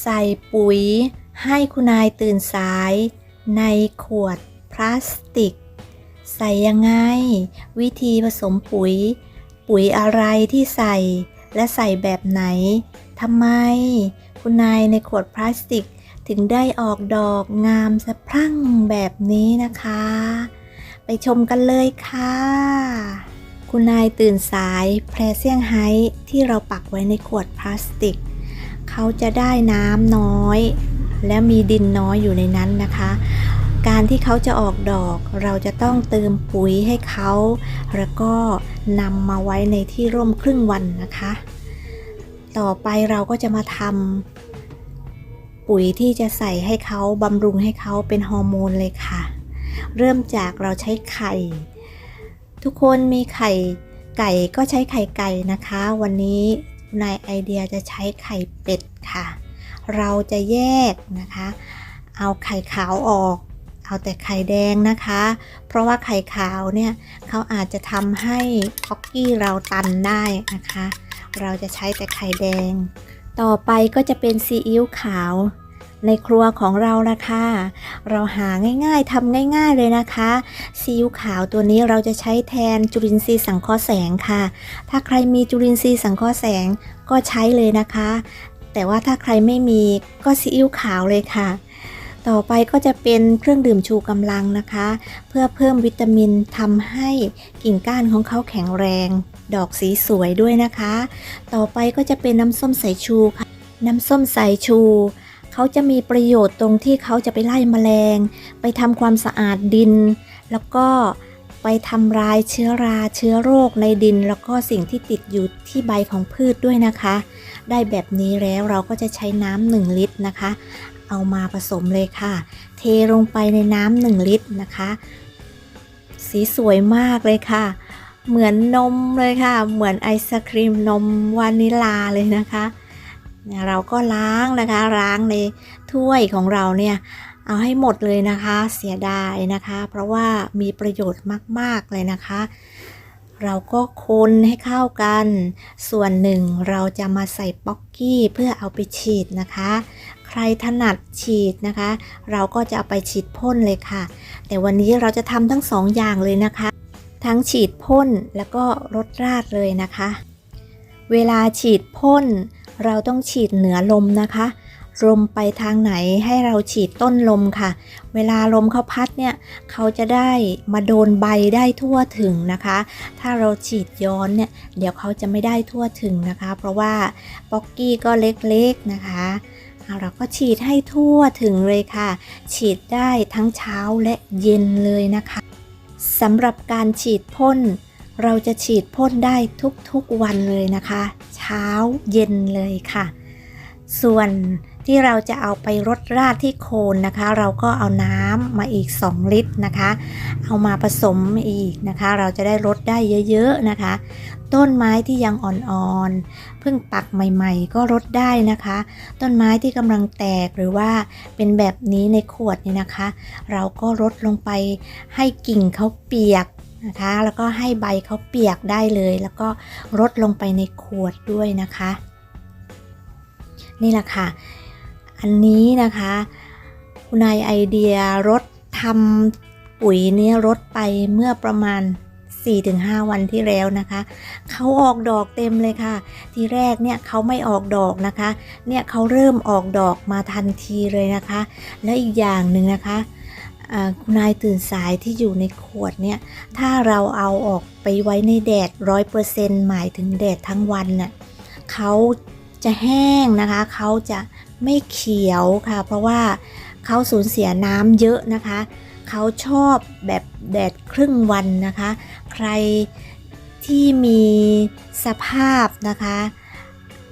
ใส่ปุ๋ยให้คุณนายตื่นสาย ในขวดพลาสติก ใส่ยังไง วิธีผสมปุ๋ย ปุ๋ยอะไรที่ใส่ และใส่แบบไหนทำไม คุณนายในขวดพลาสติกถึงได้ออกดอกงามสะพรั่งแบบนี้นะคะ ไปชมกันเลยค่ะ คุณนายตื่นสายแพรเซี่ยงไฮ้ที่เราปักไว้ในขวดพลาสติก เขาจะได้น้ำน้อย และมีดินน้อยอยู่ในนั้นนะคะ การที่เขาจะออกดอก เราจะต้องเติมปุ๋ยให้เขา แล้วก็นำมาไว้ในที่ร่มครึ่งวันนะคะ ต่อไปเราก็จะมาทำปุ๋ยที่จะใส่ให้เขาบำรุงให้เขาเป็นฮอร์โมนเลยค่ะ เริ่มจากเราใช้ไข่ ทุกคนมีไข่ไก่ก็ใช้ไข่ไก่นะคะ วันนี้ นายไอเดียจะใช้ไข่เป็ดค่ะ เราจะแยกนะคะ เอาไข่ขาวออก เอาแต่ไข่แดงนะคะ เพราะว่าไข่ขาวเนี่ยเขาอาจจะทำให้ค็อกกี้เราตันได้นะคะ เราจะใช้แต่ไข่แดง ต่อไปก็จะเป็นซีอิ๊วขาว ในครัวของเราละค่ะ เราหาง่ายๆทำง่าย ๆเลยนะคะซีอิ๊วขาวตัวนี้เราจะใช้แทนจุลินทรีย์สังเคราะห์แสงค่ะ ถ้าใครมีจุลินทรีย์สังเคราะห์แสงก็ใช้เลยนะคะ แต่ว่าถ้าใครไม่มีก็ซีอิ๊วขาวเลยค่ะ ต่อไปก็จะเป็นเครื่องดื่มชูกำลังนะคะ เพื่อเพิ่มวิตามินทำให้กิ่งก้านของเขาแข็งแรง ดอกสีสวยด้วยนะคะ ต่อไปก็จะเป็นน้ำส้มสายชูค่ะ น้ำส้มสายชู เขาจะมีประโยชน์ตรงที่เขาจะไปไล่แมลง ไปทำความสะอาดดิน แล้วก็ไปทำลายเชื้อราเชื้อโรคในดิน แล้วก็สิ่งที่ติดอยู่ที่ใบของพืชด้วยนะคะ ได้แบบนี้แล้วเราก็จะใช้น้ำหนึ่งลิตรนะคะ เอามาผสมเลยค่ะ เทลงไปในน้ำหนึ่งลิตรนะคะ สีสวยมากเลยค่ะ เหมือนนมเลยค่ะ เหมือนไอศครีมนมวานิลาเลยนะคะ เราก็ล้างนะคะล้างในถ้วยของเราเนี่ยเอาให้หมดเลยนะคะเสียดายนะคะ เพราะว่ามีประโยชน์มาก ๆ เลยนะคะ เราก็คนให้เข้ากัน ส่วนหนึ่งเราจะมาใส่ป๊อกกี้เพื่อเอาไปฉีดนะคะ ใครถนัดฉีดนะคะ เราก็จะเอาไปฉีดพ่นเลยค่ะ แต่วันนี้เราจะทำทั้งสองอย่างเลยนะคะ ทั้งฉีดพ่นแล้วก็รดราดเลยนะคะ เวลาฉีดพ่น เราต้องฉีดเหนือลมนะคะลมไปทางไหนให้เราฉีดต้นลมค่ะ เวลาลมเขาพัดเนี่ยเขาจะได้มาโดนใบได้ทั่วถึงนะคะ ถ้าเราฉีดย้อนเนี่ยเดี๋ยวเขาจะไม่ได้ทั่วถึงนะคะ เพราะว่าป๊อกกี้ก็เล็กๆนะคะเอาเราก็ฉีดให้ทั่วถึงเลยค่ะ ฉีดได้ทั้งเช้าและเย็นเลยนะคะสำหรับการฉีดพ่น เราจะฉีดพ่นได้ทุกๆวันเลยนะคะ เช้าเย็นเลยค่ะ ส่วนที่เราจะเอาไปรดราดที่โคนนะคะ เราก็เอาน้ำมาอีก 2 ลิตรนะคะ เอามาผสมอีกนะคะ เราจะได้รดได้เยอะๆนะคะ ต้นไม้ที่ยังอ่อนๆเพิ่งปักใหม่ๆ ก็รดได้นะคะ ต้นไม้ที่กำลังแตกหรือว่าเป็นแบบนี้ในขวดเนี่ยนะคะ เราก็รดลงไปให้กิ่งเขาเปียก นะคะ แล้วก็ให้ใบเขาเปียกได้เลย แล้วก็รดลงไปในขวดด้วยนะคะ นี่แหละค่ะ อันนี้นะคะคุณนายไอเดียรถทำปุ๋ยเนี้รถไปเมื่อประมาณ 4-5 วันที่แล้วนะคะเขาออกดอกเต็มเลยค่ะ ทีแรกเนี่ยเขาไม่ออกดอกนะคะ เนี่ยเขาเริ่มออกดอกมาทันทีเลยนะคะ และอีกอย่างหนึ่งนะคะ นายตื่นสายที่อยู่ในขวดเนี่ย ถ้าเราเอาออกไปไว้ในแดดร้อยเปอร์เซ็นต์หมายถึงแดดทั้งวันน่ะเขาจะแห้งนะคะ เขาจะไม่เขียวค่ะ เพราะว่าเขาสูญเสียน้ำเยอะนะคะ เขาชอบแบบแดดครึ่งวันนะคะ ใครที่มีสภาพนะคะ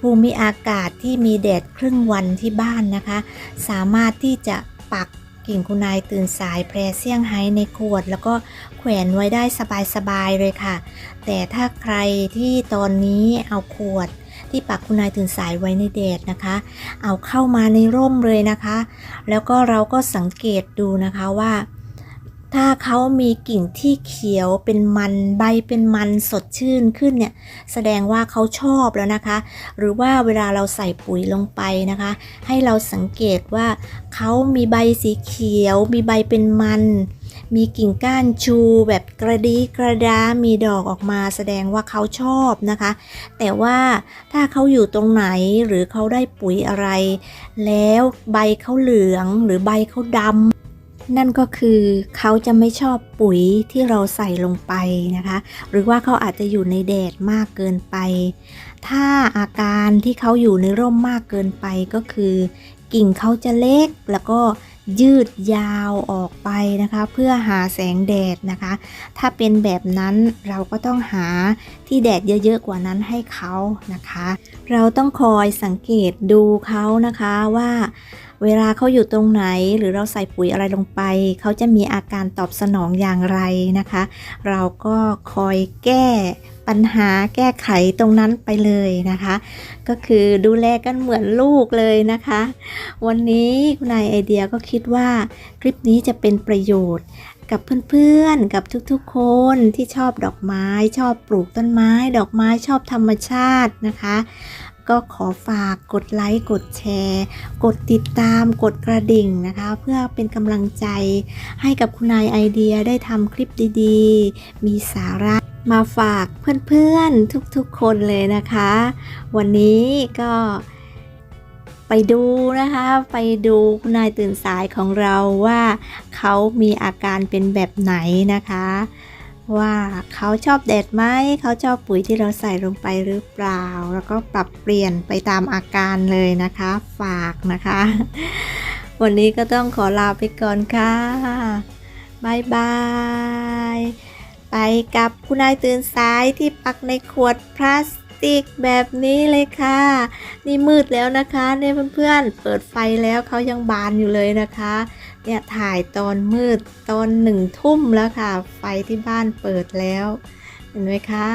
ภูมิอากาศที่มีแดดครึ่งวันที่บ้านนะคะ สามารถที่จะปัก กิ่งคุณนายตื่นสายแพรเซี่ยงไฮ้ในขวด แล้วก็แขวนไว้ได้สบายๆเลยค่ะ แต่ถ้าใครที่ตอนนี้เอาขวดที่ปักคุณนายตื่นสายไว้ในแดดนะคะ เอาเข้ามาในร่มเลยนะคะ แล้วก็เราก็สังเกตดูนะคะว่า ถ้าเขามีกิ่งที่เขียวเป็นมันใบเป็นมันสดชื่นขึ้นเนี่ยแสดงว่าเขาชอบแล้วนะคะ หรือว่าเวลาเราใส่ปุ๋ยลงไปนะคะ ให้เราสังเกตว่าเขามีใบสีเขียว มีใบเป็นมัน มีกิ่งก้านชูแบบกระดีกระดา มีดอกออกมาแสดงว่าเขาชอบนะคะ แต่ว่าถ้าเขาอยู่ตรงไหนหรือเขาได้ปุ๋ยอะไร แล้วใบเขาเหลืองหรือใบเขาดำ นั่นก็คือเขาจะไม่ชอบปุ๋ยที่เราใส่ลงไปนะคะ หรือว่าเขาอาจจะอยู่ในแดดมากเกินไป ถ้าอาการที่เขาอยู่ในร่มมากเกินไปก็คือ กิ่งเขาจะเล็กแล้วก็ยืดยาวออกไปนะคะ เพื่อหาแสงแดดนะคะ ถ้าเป็นแบบนั้นเราก็ต้องหาที่แดดเยอะๆกว่านั้นให้เขานะคะ เราต้องคอยสังเกตดูเขานะคะว่า เวลาเขาอยู่ตรงไหน หรือเราใส่ปุ๋ยอะไรลงไป เขาจะมีอาการตอบสนองอย่างไรนะคะ เราก็คอยแก้ปัญหาแก้ไขตรงนั้นไปเลยนะคะ ก็คือดูแลกันเหมือนลูกเลยนะคะ วันนี้คุณนายไอเดียก็คิดว่าคลิปนี้จะเป็นประโยชน์กับเพื่อนๆ กับทุกๆ คนที่ชอบดอกไม้ ชอบปลูกต้นไม้ ดอกไม้ชอบธรรมชาตินะคะ ก็ขอฝากกดไลค์กดแชร์ กดติดตามกดกระดิ่งนะคะ เพื่อเป็นกำลังใจให้กับคุณนายไอเดียได้ทำคลิปดีๆ มีสาระมาฝากเพื่อนๆทุกๆคนเลยนะคะ วันนี้ก็ไปดูนะคะ ไปดูคุณนายตื่นสายของเราว่าเขามีอาการเป็นแบบไหนนะคะ ว่าเขาชอบแดดไหม เขาชอบปุ๋ยที่เราใส่ลงไปหรือเปล่า แล้วก็ปรับเปลี่ยนไปตามอาการเลยนะคะ ฝากนะคะ วันนี้ก็ต้องขอลาไปก่อนค่ะบายบาย ไปกับคุณนายตื่นสายที่ปักในขวดพลาสติกแบบนี้เลยค่ะ นี่มืดแล้วนะคะเนี่ยเพื่อนๆเปิดไฟแล้วเขายังบานอยู่เลยนะคะ เนี่ยถ่ายตอนมืดตอนหนึ่งทุ่มแล้วค่ะ ไฟที่บ้านเปิดแล้ว เห็นไหมคะ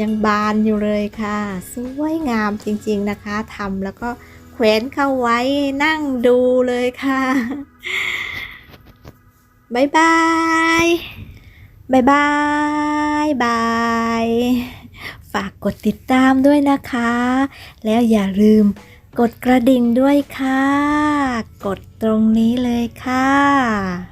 ยังบานอยู่เลยค่ะ สวยงามจริงๆนะคะทำแล้วก็แขวนเข้าไว้นั่งดูเลยค่ะบายบายบายบายบายฝากกดติดตามด้วยนะคะ แล้วอย่าลืม กดกระดิ่งด้วยค่ะ กดตรงนี้เลยค่ะ